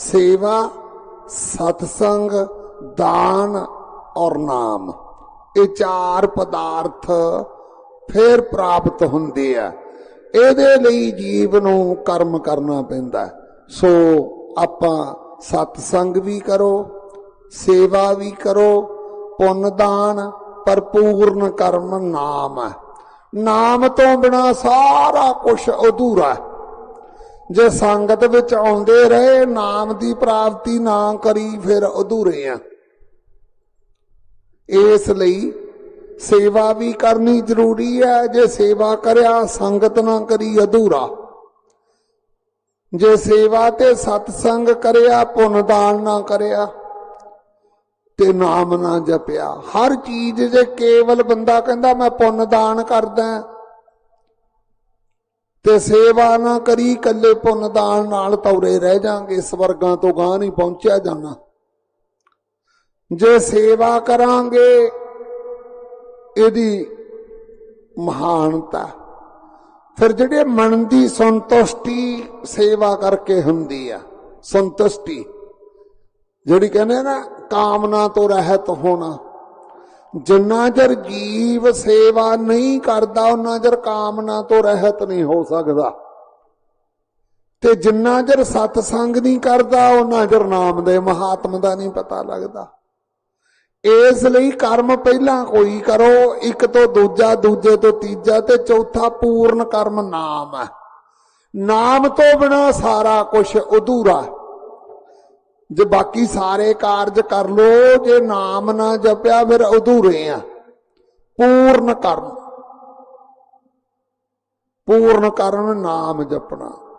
ਸੇਵਾ, ਸਤਸੰਗ, ਦਾਨ ਔਰ ਨਾਮ। ਇਹ ਚਾਰ ਪਦਾਰਥ ਫਿਰ ਪ੍ਰਾਪਤ ਹੁੰਦੇ ਆ। ਇਹਦੇ ਲਈ ਜੀਵ ਨੂੰ ਕਰਮ ਕਰਨਾ ਪੈਂਦਾ। ਸੋ ਆਪਾਂ ਸਤਸੰਗ ਵੀ ਕਰੋ, ਸੇਵਾ ਵੀ ਕਰੋ, ਪੁੰਨ ਦਾਨ ਭਰਪੂਰਨ ਕਰਮ ਨਾਮ। ਹੈ ਨਾਮ ਤੋਂ ਬਿਨਾ ਸਾਰਾ ਕੁਝ ਅਧੂਰਾ ਹੈ। ਜੇ ਸੰਗਤ ਵਿੱਚ ਆਉਂਦੇ ਰਹੇ, ਨਾਮ ਦੀ ਪ੍ਰਾਪਤੀ ਨਾ ਕਰੀ, ਫਿਰ ਅਧੂਰੇ ਆ। ਇਸ ਲਈ ਸੇਵਾ ਵੀ ਕਰਨੀ ਜ਼ਰੂਰੀ ਹੈ। ਜੇ ਸੇਵਾ ਕਰਿਆ, ਸੰਗਤ ਨਾ ਕਰੀ, ਅਧੂਰਾ। ਜੇ ਸੇਵਾ ਤੇ ਸਤਸੰਗ ਕਰਿਆ, ਪੁੰਨ ਦਾਨ ਨਾ ਕਰਿਆ, ਤੇ ਨਾਮ ਨਾ ਜਪਿਆ। ਹਰ ਚੀਜ਼ ਜੇ ਕੇਵਲ ਬੰਦਾ ਕਹਿੰਦਾ, ਮੈਂ ਪੁੰਨ ਦਾਨ ਕਰਦਾ ਤੇ ਸੇਵਾ ਨਾ ਕਰੀ ਕੱਲੇ ਪੁੰਨ ਦਾਨ ਨਾਲ ਤੌਰੇ ਰਹਿ ਜਾਾਂਗੇ, ਸਵਰਗਾਂ ਤੋਂ ਗਾਂ ਨਹੀਂ ਪਹੁੰਚਿਆ ਜਾਣਾ। ਜੇ ਸੇਵਾ ਕਰਾਂਗੇ, ਇਹਦੀ ਮਹਾਨਤਾ। ਫਿਰ ਜਿਹੜੇ ਮਨ ਦੀ ਸੰਤੁਸ਼ਟੀ ਸੇਵਾ ਕਰਕੇ ਹੁੰਦੀ ਆ, ਸੰਤੁਸ਼ਟੀ, ਜਿਹੜੀ ਕਹਿੰਦੇ ਨਾ, ਕਾਮਨਾ ਤੋਂ ਰਹਿਤ ਹੋਣਾ। ਜਿੰਨਾ ਚਿਰ ਜੀਵ ਸੇਵਾ ਨਹੀਂ ਕਰਦਾ, ਉਹਨਾਂ ਚਿਰ ਕਾਮਨਾ ਤੋਂ ਰਹਿਤ ਨਹੀਂ ਹੋ ਸਕਦਾ। ਤੇ ਜਿੰਨਾ ਚਿਰ ਸਤਸੰਗ ਨਹੀਂ ਕਰਦਾ, ਉਹਨਾਂ ਚਿਰ ਨਾਮ ਦੇ ਮਹਾਤਮ ਦਾ ਨਹੀਂ ਪਤਾ ਲੱਗਦਾ। ਇਸ ਲਈ ਕਰਮ ਪਹਿਲਾਂ ਕੋਈ ਕਰੋ, ਇੱਕ ਤੋਂ ਦੂਜਾ, ਦੂਜੇ ਤੋਂ ਤੀਜਾ ਤੇ ਚੌਥਾ ਪੂਰਨ ਕਰਮ ਨਾਮ ਹੈ। ਨਾਮ ਤੋਂ ਬਿਨਾ ਸਾਰਾ ਕੁਝ ਅਧੂਰਾ ਹੈ। ਜੇ ਬਾਕੀ ਸਾਰੇ ਕਾਰਜ ਕਰ ਲੋ, ਜੇ ਨਾਮ ਨਾ ਜਪਿਆ ਫਿਰ ਅਧੂਰੇ ਆ। ਪੂਰਨ ਕਰਨ ਪੂਰਨ ਕਰਨ ਨਾਮ ਜਪਣਾ।